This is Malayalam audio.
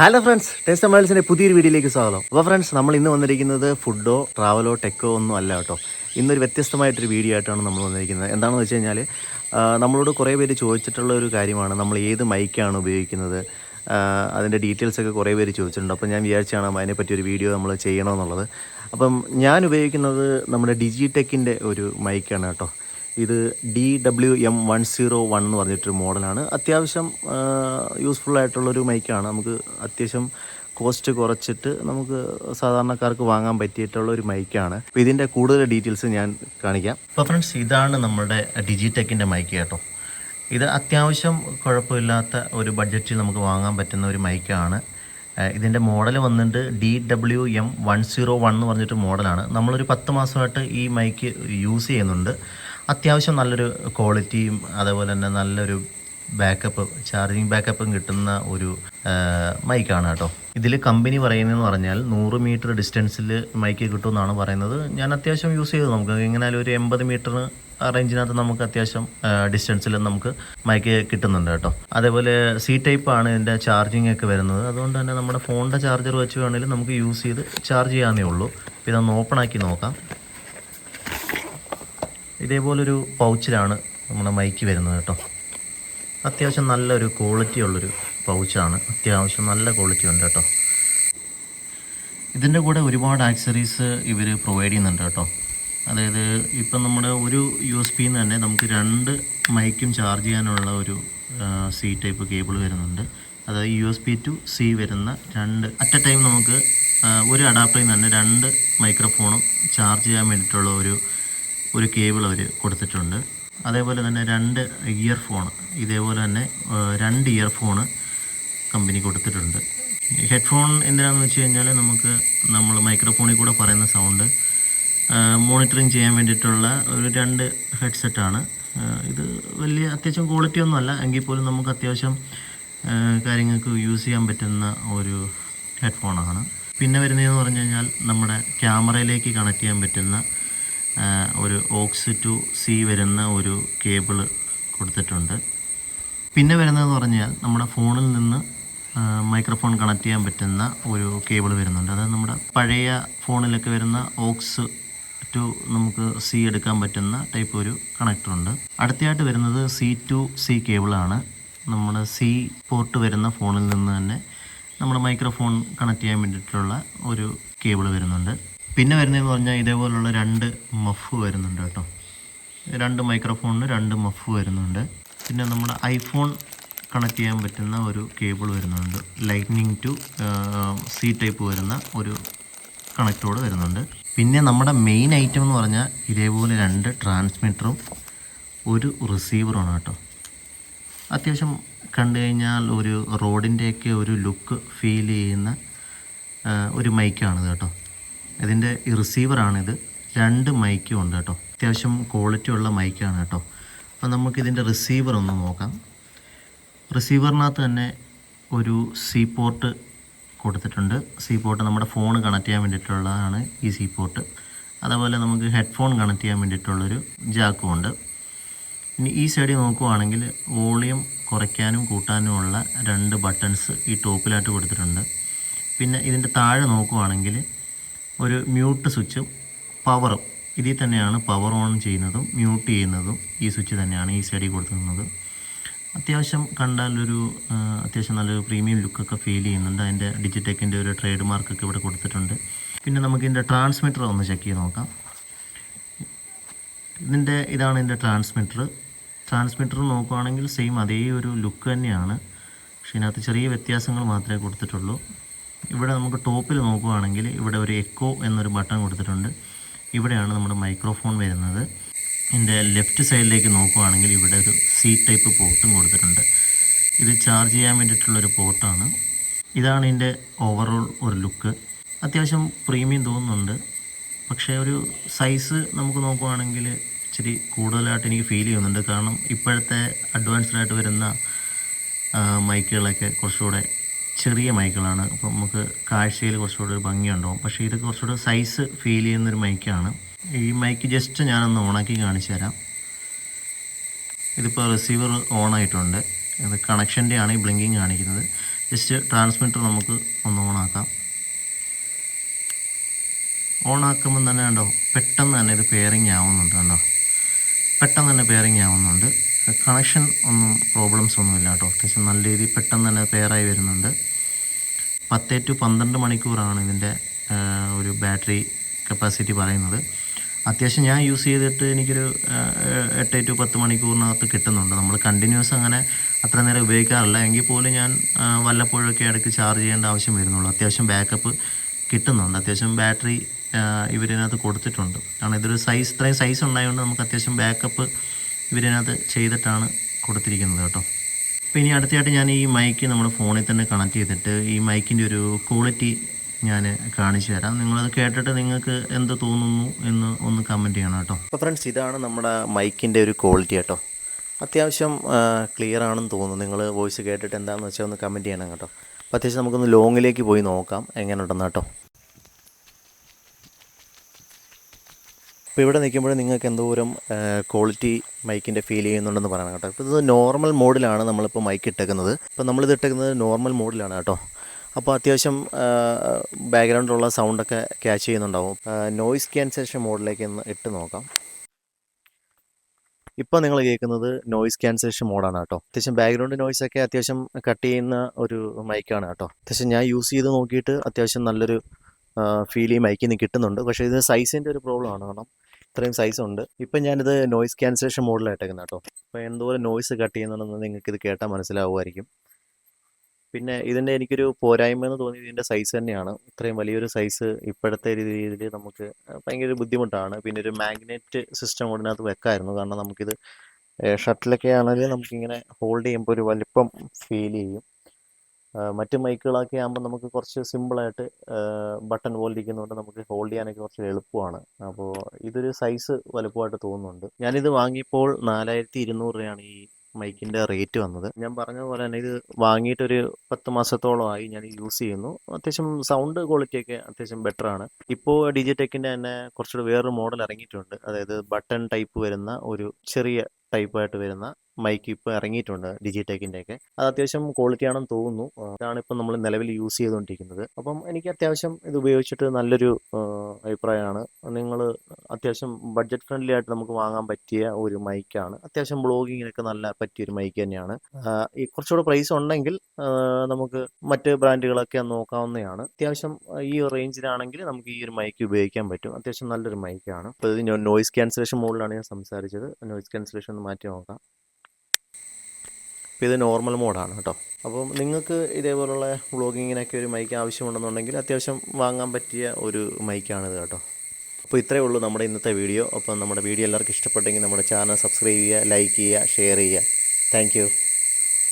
ഹലോ ഫ്രണ്ട്സ് ടേസ്റ്റ് മൈൽസിന്റെ പുതിയൊരു വീഡിയോയിലേക്ക് സ്വാഗതം. അപ്പോൾ ഫ്രണ്ട്സ് നമ്മൾ ഇന്ന് വന്നിരിക്കുന്നത് ഫുഡോ ട്രാവലോ ടെക്കോ ഒന്നും അല്ല കേട്ടോ. ഇന്നൊരു വ്യത്യസ്തമായിട്ടൊരു വീഡിയോ ആയിട്ടാണ് നമ്മൾ വന്നിരിക്കുന്നത്. എന്താണെന്ന് വെച്ച് കഴിഞ്ഞാൽ നമ്മളോട് കുറേ പേര് ചോദിച്ചിട്ടുള്ള ഒരു കാര്യമാണ്. നമ്മൾ ഏത് മൈക്കാണ് ഉപയോഗിക്കുന്നത്? അതിന്റെ ഡീറ്റെയിൽസ് ഒക്കെ കുറേ പേര് ചോദിച്ചിട്ടുണ്ട്. അപ്പോൾ ഞാൻ വിചാരിച്ചാണ് അതിനെപ്പറ്റി ഒരു വീഡിയോ നമ്മൾ ചെയ്യണമെന്നുള്ളത് അപ്പം ഞാൻ ഉപയോഗിക്കുന്നത് നമ്മുടെ ഡിജിടെക്കിന്റെ ഒരു മൈക്കാണ് കേട്ടോ. ഇത് D W M one zero one എന്ന് പറഞ്ഞിട്ടൊരു മോഡലാണ്. അത്യാവശ്യം യൂസ്ഫുൾ ആയിട്ടുള്ളൊരു മൈക്കാണ് നമുക്ക് അത്യാവശ്യം കോസ്റ്റ് കുറച്ചിട്ട് നമുക്ക് സാധാരണക്കാർക്ക് വാങ്ങാൻ പറ്റിയിട്ടുള്ള ഒരു മൈക്കാണ് അപ്പോൾ ഇതിന്റെ കൂടുതൽ ഡീറ്റെയിൽസ് ഞാൻ കാണിക്കാം. അപ്പോൾ ഫ്രണ്ട്സ് ഇതാണ് നമ്മുടെ ഡിജിടെക്കിന്റെ മൈക്ക് കേട്ടോ. ഇത് അത്യാവശ്യം കുഴപ്പമില്ലാത്ത ഒരു ബഡ്ജറ്റിൽ നമുക്ക് വാങ്ങാൻ പറ്റുന്ന ഒരു മൈക്കാണ് ഇതിന്റെ മോഡൽ വന്നിട്ട് D W M one zero one എന്ന് പറഞ്ഞിട്ട് മോഡലാണ് നമ്മളൊരു പത്ത് മാസമായിട്ട് ഈ മൈക്ക് യൂസ് ചെയ്യുന്നുണ്ട്. അത്യാവശ്യം നല്ലൊരു ക്വാളിറ്റിയും അതേപോലെ തന്നെ നല്ലൊരു ബാക്കപ്പ് ചാർജിങ് ബാക്കപ്പും കിട്ടുന്ന ഒരു മൈക്കാണ് കേട്ടോ. ഇതിൽ കമ്പനി പറയുന്നതെന്ന് പറഞ്ഞാൽ നൂറ് മീറ്റർ ഡിസ്റ്റൻസിൽ മൈക്ക് കിട്ടുമെന്നാണ് പറയുന്നത്. ഞാൻ അത്യാവശ്യം യൂസ് ചെയ്തു. നമുക്ക് എങ്ങനെയാലും ഒരു എൺപത് മീറ്റർ ആ റേഞ്ചിനകത്ത് നമുക്ക് അത്യാവശ്യം ഡിസ്റ്റൻസിൽ നമുക്ക് മൈക്ക് കിട്ടുന്നുണ്ട് കേട്ടോ. അതേപോലെ സി ടൈപ്പ് ആണ് ഇതിന്റെ ചാർജിങ് ഒക്കെ വരുന്നത്. അതുകൊണ്ട് തന്നെ നമ്മുടെ ഫോണിന്റെ ചാർജർ വെച്ച് വേണമെങ്കിലും നമുക്ക് യൂസ് ചെയ്ത് ചാർജ് ചെയ്യാവുന്നേ ഉള്ളൂ. ഇതൊന്ന് ഓപ്പൺ ആക്കി നോക്കാം. ഇതേപോലൊരു പൗച്ചിലാണ് നമ്മുടെ മൈക്ക് വരുന്നത് കേട്ടോ. അത്യാവശ്യം നല്ലൊരു ക്വാളിറ്റി ഉള്ളൊരു പൗച്ചാണ്. അത്യാവശ്യം നല്ല ക്വാളിറ്റി ഉണ്ട് കേട്ടോ. ഇതിന്റെ കൂടെ ഒരുപാട് ആക്സറീസ് ഇവർ പ്രൊവൈഡ് ചെയ്യുന്നുണ്ട് കേട്ടോ. അതായത് ഇപ്പം നമ്മുടെ ഒരു യു എസ് പിന്ന് തന്നെ നമുക്ക് രണ്ട് മൈക്കും ചാർജ് ചെയ്യാനുള്ള ഒരു സി ടൈപ്പ് കേബിൾ വരുന്നുണ്ട്. അതായത് U S B to C വരുന്ന രണ്ട് അറ്റ് എ ടൈം നമുക്ക് ഒരു അഡാപ്റ്ററിൽ നിന്ന് തന്നെ രണ്ട് മൈക്രോഫോണും ചാർജ് ചെയ്യാൻ വേണ്ടിയിട്ടുള്ള ഒരു ഒരു കേബിൾ അവർ കൊടുത്തിട്ടുണ്ട്. അതേപോലെ തന്നെ രണ്ട് ഇയർഫോൺ ഇതേപോലെ തന്നെ രണ്ട് ഇയർഫോൺ കമ്പനി കൊടുത്തിട്ടുണ്ട്. ഹെഡ്ഫോൺ എന്തിനാണെന്ന് വെച്ച് കഴിഞ്ഞാൽ നമുക്ക് നമ്മൾ മൈക്രോഫോണിൽ കൂടെ പറയുന്ന സൗണ്ട് മോണിറ്ററിങ് ചെയ്യാൻ വേണ്ടിയിട്ടുള്ള ഒരു രണ്ട് ഹെഡ്സെറ്റാണ്. ഇത് വലിയ അത്യാവശ്യം ക്വാളിറ്റി ഒന്നുമല്ല എങ്കിൽ പോലും നമുക്ക് അത്യാവശ്യം കാര്യങ്ങൾക്ക് യൂസ് ചെയ്യാൻ പറ്റുന്ന ഒരു ഹെഡ്ഫോണാണ്. പിന്നെ വരുന്നതെന്ന് പറഞ്ഞു കഴിഞ്ഞാൽ നമ്മുടെ ക്യാമറയിലേക്ക് കണക്ട് ചെയ്യാൻ പറ്റുന്ന ഒരു ഓക്സ് ടു സി വരുന്ന ഒരു കേബിൾ കൊടുത്തിട്ടുണ്ട്. പിന്നെ വരുന്നതെന്ന് പറഞ്ഞാൽ നമ്മുടെ ഫോണിൽ നിന്ന് മൈക്രോഫോൺ കണക്ട് ചെയ്യാൻ പറ്റുന്ന ഒരു കേബിൾ വരുന്നുണ്ട്. അതായത് നമ്മുടെ പഴയ ഫോണിലൊക്കെ വരുന്ന ഓക്സ് ടു നമുക്ക് സി എടുക്കാൻ പറ്റുന്ന ടൈപ്പ് ഒരു കണക്ടറുണ്ട്. അടുത്തയായിട്ട് വരുന്നത് സി ടു സി കേബിളാണ്. നമ്മുടെ സി പോർട്ട് വരുന്ന ഫോണിൽ നിന്ന് തന്നെ നമ്മുടെ മൈക്രോഫോൺ കണക്ട് ചെയ്യാൻ വേണ്ടിയിട്ടുള്ള ഒരു കേബിൾ വരുന്നുണ്ട്. പിന്നെ വരുന്നതെന്ന് പറഞ്ഞാൽ ഇതേപോലുള്ള രണ്ട് മഫ് വരുന്നുണ്ട് കേട്ടോ. രണ്ട് മൈക്രോഫോണിന് രണ്ട് മഫ് വരുന്നുണ്ട്. പിന്നെ നമ്മുടെ ഐഫോൺ കണക്ട് ചെയ്യാൻ പറ്റുന്ന ഒരു കേബിൾ വരുന്നുണ്ട്. ലൈറ്റ്നിങ് ടു സി ടൈപ്പ് വരുന്ന ഒരു കണക്റ്റോട് വരുന്നുണ്ട്. പിന്നെ നമ്മുടെ മെയിൻ ഐറ്റം എന്ന് പറഞ്ഞാൽ ഇതേപോലെ രണ്ട് ട്രാൻസ്മിറ്ററും ഒരു റിസീവറുമാണ് കേട്ടോ. അത്യാവശ്യം കണ്ടു കഴിഞ്ഞാൽ ഒരു റോഡിന്റെയൊക്കെ ഒരു ലുക്ക് ഫീൽ ചെയ്യുന്ന ഒരു മൈക്കാണിത് കേട്ടോ. ഇതിന്റെ റിസീവറാണിത് രണ്ട് മൈക്കും ഉണ്ട് കേട്ടോ. അത്യാവശ്യം ക്വാളിറ്റി ഉള്ള മൈക്കാണ് കേട്ടോ. അപ്പോൾ നമുക്കിതിന്റെ റിസീവർ ഒന്ന് നോക്കാം. റിസീവറിനകത്ത് തന്നെ ഒരു സി പോർട്ട് കൊടുത്തിട്ടുണ്ട്. സി പോർട്ട് നമ്മുടെ ഫോൺ കണക്ട് ചെയ്യാൻ വേണ്ടിയിട്ടുള്ളതാണ് ഈ സി പോർട്ട് അതേപോലെ നമുക്ക് ഹെഡ്ഫോൺ കണക്ട് ചെയ്യാൻ വേണ്ടിയിട്ടുള്ളൊരു ജാക്കും ഉണ്ട്. ഇനി ഈ സൈഡിൽ നോക്കുവാണെങ്കിൽ വോളിയം കുറയ്ക്കാനും കൂട്ടാനുമുള്ള രണ്ട് ബട്ടൺസ് ഈ ടോപ്പിലായിട്ട് കൊടുത്തിട്ടുണ്ട്. പിന്നെ ഇതിന്റെ താഴെ നോക്കുവാണെങ്കിൽ ഒരു മ്യൂട്ട് സ്വിച്ചും പവറും ഇതിൽ തന്നെയാണ് പവർ ഓൺ ചെയ്യുന്നതും മ്യൂട്ട് ചെയ്യുന്നതും ഈ സ്വിച്ച് തന്നെയാണ് ഈ സൈഡിൽ കൊടുക്കുന്നത് അത്യാവശ്യം ആ, അത്യാവശ്യം നല്ലൊരു പ്രീമിയം ലുക്കൊക്കെ ഫീൽ ചെയ്യുന്നുണ്ട്. അതിന്റെ ഡിജിടെക്കിന്റെ ഒരു ട്രേഡ് മാർക്കൊക്കെ ഇവിടെ കൊടുത്തിട്ടുണ്ട്. പിന്നെ നമുക്ക് ഇതിന്റെ ട്രാൻസ്മിറ്റർ ഒന്ന് ചെക്ക് ചെയ്ത് നോക്കാം. ഇതിന്റെ ഇതാണ് ഇതിന്റെ ട്രാൻസ്മിറ്റർ ട്രാൻസ്മിറ്റർ നോക്കുവാണെങ്കിൽ സെയിം അതേ ഒരു ലുക്ക് തന്നെയാണ്. പക്ഷേ ഇതിനകത്ത് ചെറിയ വ്യത്യാസങ്ങൾ മാത്രമേ കൊടുത്തിട്ടുള്ളൂ. ഇവിടെ നമുക്ക് ടോപ്പിൽ നോക്കുകയാണെങ്കിൽ ഇവിടെ ഒരു എക്കോ എന്നൊരു ബട്ടൺ കൊടുത്തിട്ടുണ്ട്. ഇവിടെയാണ് നമ്മുടെ മൈക്രോഫോൺ വരുന്നത്. ഇതിന്റെ ലെഫ്റ്റ് സൈഡിലേക്ക് നോക്കുകയാണെങ്കിൽ ഇവിടെ ഒരു സി ടൈപ്പ് പോർട്ടും കൊടുത്തിട്ടുണ്ട്. ഇത് ചാർജ് ചെയ്യാൻ വേണ്ടിയിട്ടുള്ളൊരു പോർട്ടാണ് ഇതാണ് ഇതിന്റെ ഓവറോൾ ഒരു ലുക്ക് അത്യാവശ്യം പ്രീമിയം തോന്നുന്നുണ്ട്. പക്ഷേ ഒരു സൈസ് നമുക്ക് നോക്കുകയാണെങ്കിൽ ഇച്ചിരി കൂടുതലായിട്ട് എനിക്ക് ഫീൽ ചെയ്യുന്നുണ്ട്. കാരണം ഇപ്പോഴത്തെ അഡ്വാൻസ്ഡ് ആയിട്ട് വരുന്ന മൈക്കുകളൊക്കെ കുറച്ചുകൂടെ ചെറിയ മൈക്കുകളാണ്. അപ്പോൾ നമുക്ക് കാഴ്ചയിൽ കുറച്ചുകൂടെ ഒരു ഭംഗിയുണ്ടാവും. പക്ഷേ ഇത് കുറച്ചുകൂടെ സൈസ് ഫീൽ ചെയ്യുന്നൊരു മൈക്കാണ്. ഈ മൈക്ക് ജസ്റ്റ് ഞാനൊന്ന് ഓണാക്കി കാണിച്ചു തരാം. ഇതിപ്പോൾ റിസീവർ ഓൺ ആയിട്ടുണ്ട് ഇത് കണക്ഷന്റെ ആണ് ഈ ബ്ലിങ്കിങ് കാണിക്കുന്നത്. ജസ്റ്റ് ട്രാൻസ്മിറ്റർ നമുക്ക് ഒന്ന് ഓണാക്കാം. ഓണാക്കുമ്പോൾ തന്നെ കണ്ടോ പെട്ടെന്ന് തന്നെ ഇത് പെയറിങ് ആവുന്നുണ്ട് കണ്ടോ? പെട്ടെന്ന് തന്നെ പെയറിങ് ആവുന്നുണ്ട്. കണക്ഷൻ ഒന്നും പ്രോബ്ലംസ് ഒന്നുമില്ല കേട്ടോ. അത്യാവശ്യം നല്ല രീതിയിൽ പെട്ടെന്ന് തന്നെ പെയറായി വരുന്നുണ്ട്. പത്ത് ടു പന്ത്രണ്ട് മണിക്കൂറാണ് ഇതിന്റെ ഒരു ബാറ്ററി കപ്പാസിറ്റി പറയുന്നത്. അത്യാവശ്യം ഞാൻ യൂസ് ചെയ്തിട്ട് എനിക്കൊരു എട്ട് ടു പത്ത് മണിക്കൂറിനകത്ത് കിട്ടുന്നുണ്ട്. നമ്മൾ കണ്ടിന്യൂസ് അങ്ങനെ അത്ര നേരം ഉപയോഗിക്കാറില്ല. എങ്കിൽ പോലും ഞാൻ വല്ലപ്പോഴൊക്കെ ഇടയ്ക്ക് ചാർജ് ചെയ്യേണ്ട ആവശ്യം വരുന്നുള്ളൂ. അത്യാവശ്യം ബാക്കപ്പ് കിട്ടുന്നുണ്ട്. അത്യാവശ്യം ബാറ്ററി ഇവരിനകത്ത് കൊടുത്തിട്ടുണ്ട്. കാരണം ഇതൊരു സൈസ് ഇത്രയും സൈസ് ഉണ്ടായതുകൊണ്ട് നമുക്ക് അത്യാവശ്യം ബാക്കപ്പ് ഇവരിനകത്ത് ചെയ്തിട്ടാണ് കൊടുത്തിരിക്കുന്നത് കേട്ടോ. അപ്പോൾ ഇനി അടുത്തതായിട്ട് ഞാൻ ഈ മൈക്ക് നമ്മുടെ ഫോണിൽ തന്നെ കണക്ട് ചെയ്തിട്ട് ഈ മൈക്കിന്റെ ഒരു ക്വാളിറ്റി ഞാൻ കാണിച്ചു തരാം. നിങ്ങളത് കേട്ടിട്ട് നിങ്ങൾക്ക് എന്ത് തോന്നുന്നു എന്ന് ഒന്ന് കമന്റ് ചെയ്യണം കേട്ടോ. അപ്പോൾ ഫ്രണ്ട്സ് ഇതാണ് നമ്മുടെ മൈക്കിന്റെ ഒരു ക്വാളിറ്റി കേട്ടോ. അത്യാവശ്യം ക്ലിയർ ആണെന്ന് തോന്നുന്നു. നിങ്ങൾ വോയിസ് കേട്ടിട്ട് എന്താണെന്ന് വെച്ചാൽ ഒന്ന് കമന്റ് ചെയ്യണം കേട്ടോ. അപ്പോൾ അത്യാവശ്യം നമുക്കൊന്ന് ലോങ്ങിലേക്ക് പോയി നോക്കാം. എങ്ങനെ ഉണ്ടെന്ന് കേട്ടോ. ഇപ്പോൾ ഇവിടെ നിൽക്കുമ്പോൾ നിങ്ങൾക്ക് എന്തോരം ക്വാളിറ്റി മൈക്കിന്റെ ഫീൽ ചെയ്യുന്നുണ്ടെന്ന് പറയണം കേട്ടോ. ഇപ്പോൾ ഇത് നോർമൽ മോഡിലാണ് നമ്മളിപ്പോൾ മൈക്ക് ഇട്ടേക്കുന്നത്. ഇപ്പോൾ നമ്മളിത് ഇട്ടേക്കുന്നത് നോർമൽ മോഡിലാണ് കേട്ടോ. അപ്പോൾ അത്യാവശ്യം ബാക്ക്ഗ്രൗണ്ടിലുള്ള സൗണ്ടൊക്കെ ക്യാച്ച് ചെയ്യുന്നുണ്ടാവും. നോയിസ് ക്യാൻസലേഷൻ മോഡിലേക്ക് ഒന്ന് ഇട്ട് നോക്കാം. ഇപ്പോൾ നിങ്ങൾ കേൾക്കുന്നത് നോയിസ് ക്യാൻസലേഷൻ മോഡാണ് കേട്ടോ. അത്യാവശ്യം ബാക്ക്ഗ്രൗണ്ട് നോയ്സ് ഒക്കെ അത്യാവശ്യം കട്ട് ചെയ്യുന്ന ഒരു മൈക്കാണ് കേട്ടോ. അത്യാവശ്യം ഞാൻ യൂസ് ചെയ്ത് നോക്കിയിട്ട് അത്യാവശ്യം നല്ലൊരു ഫീൽ ഈ മൈക്കിൽ നിന്ന് കിട്ടുന്നുണ്ട്. പക്ഷേ ഇതിന് സൈസിന്റെ ഒരു പ്രോബ്ലം ആണ് കാരണം ഇത്രയും സൈസ് ഉണ്ട്. ഇപ്പം ഞാനിത് നോയിസ് ക്യാൻസലേഷൻ മോഡിലായിട്ടേക്കുന്നത് കേട്ടോ. അപ്പോൾ എന്തോരം നോയ്സ് കട്ട് ചെയ്യുന്നുണ്ടെന്ന് നിങ്ങൾക്ക് ഇത് കേട്ടാൽ മനസ്സിലാവുമായിരിക്കും. പിന്നെ ഇതിന്റെ എനിക്കൊരു പോരായ്മ എന്ന് തോന്നിയത് ഇതിന്റെ സൈസ് തന്നെയാണ്. ഇത്രയും വലിയൊരു സൈസ് ഇപ്പോഴത്തെ രീതിയിൽ നമുക്ക് ഭയങ്കര ബുദ്ധിമുട്ടാണ്. പിന്നെ ഒരു മാഗ്നറ്റ് സിസ്റ്റം ഇതിനകത്ത് വെക്കായിരുന്നു. കാരണം നമുക്കിത് ഷട്ടിലൊക്കെ ആണെങ്കിൽ നമുക്കിങ്ങനെ ഹോൾഡ് ചെയ്യുമ്പോൾ ഒരു വലിപ്പം ഫീൽ ചെയ്യും. മറ്റ് മൈക്കുകളൊക്കെ ആകുമ്പോൾ നമുക്ക് കുറച്ച് സിമ്പിളായിട്ട് ബട്ടൺ പോലെ ഇരിക്കുന്നതുകൊണ്ട് നമുക്ക് ഹോൾഡ് ചെയ്യാനൊക്കെ കുറച്ച് എളുപ്പമാണ്. അപ്പോൾ ഇതൊരു സൈസ് വലുപ്പമായിട്ട് തോന്നുന്നുണ്ട്. ഞാനിത് വാങ്ങിയപ്പോൾ നാലായിരത്തി ഇരുന്നൂറ് രൂപയാണ് ഈ മൈക്കിന്റെ റേറ്റ് വന്നത്. ഞാൻ പറഞ്ഞ പോലെ തന്നെ ഇത് വാങ്ങിയിട്ടൊരു പത്ത് മാസത്തോളമായി ഞാൻ യൂസ് ചെയ്യുന്നു. അത്യാവശ്യം സൗണ്ട് ക്വാളിറ്റിയൊക്കെ അത്യാവശ്യം ബെറ്റർ ബെറ്ററാണ് ഇപ്പോൾ ഡിജിടെക്കിന്റെ തന്നെ കുറച്ചുകൂടി വേറൊരു മോഡൽ ഇറങ്ങിയിട്ടുണ്ട്. അതായത് ബട്ടൺ ടൈപ്പ് വരുന്ന ഒരു ചെറിയ ടൈപ്പായിട്ട് വരുന്ന മൈക്ക് ഇപ്പോൾ ഇറങ്ങിയിട്ടുണ്ട് ഡിജിടെക്കിന്റെ ഒക്കെ അത് അത്യാവശ്യം ക്വാളിറ്റി ആണെന്ന് തോന്നുന്നു. ഇതാണ് ഇപ്പം നമ്മൾ നിലവിൽ യൂസ് ചെയ്തുകൊണ്ടിരിക്കുന്നത്. അപ്പം എനിക്ക് അത്യാവശ്യം ഇത് ഉപയോഗിച്ചിട്ട് നല്ലൊരു അഭിപ്രായമാണ്. നിങ്ങൾ അത്യാവശ്യം ബഡ്ജറ്റ് ഫ്രണ്ട്ലി ആയിട്ട് നമുക്ക് വാങ്ങാൻ പറ്റിയ ഒരു മൈക്കാണ്. അത്യാവശ്യം ബ്ലോഗിങ്ങിനൊക്കെ നല്ല പറ്റിയ ഒരു മൈക്ക് തന്നെയാണ്. ഈ കുറച്ചുകൂടെ പ്രൈസ് ഉണ്ടെങ്കിൽ നമുക്ക് മറ്റ് ബ്രാൻഡുകളൊക്കെ നോക്കാവുന്നതാണ്. അത്യാവശ്യം ഈ റേഞ്ചിലാണെങ്കിൽ നമുക്ക് ഈ ഒരു മൈക്ക് ഉപയോഗിക്കാൻ പറ്റും. അത്യാവശ്യം നല്ലൊരു മൈക്കാണ്. ഇത് നോയിസ് ക്യാൻസലേഷൻ മോഡിലാണ് ഞാൻ സംസാരിച്ചത്. നോയിസ് ക്യാൻസലേഷൻ മാറ്റി നോക്കാം. അപ്പോൾ ഇത് നോർമൽ മോഡാണ് കേട്ടോ. അപ്പം നിങ്ങൾക്ക് ഇതേപോലുള്ള വ്ളോഗിങ്ങിനൊക്കെ ഒരു മൈക്ക് ആവശ്യമുണ്ടെന്നുണ്ടെങ്കിൽ അത്യാവശ്യം വാങ്ങാൻ പറ്റിയ ഒരു മൈക്കാണിത് കേട്ടോ. അപ്പോൾ ഇത്രയേ ഉള്ളൂ നമ്മുടെ ഇന്നത്തെ വീഡിയോ അപ്പം നമ്മുടെ വീഡിയോ എല്ലാവർക്കും ഇഷ്ടപ്പെട്ടെങ്കിൽ നമ്മുടെ ചാനൽ സബ്സ്ക്രൈബ് ചെയ്യുക ലൈക്ക് ചെയ്യുക ഷെയർ ചെയ്യുക. താങ്ക്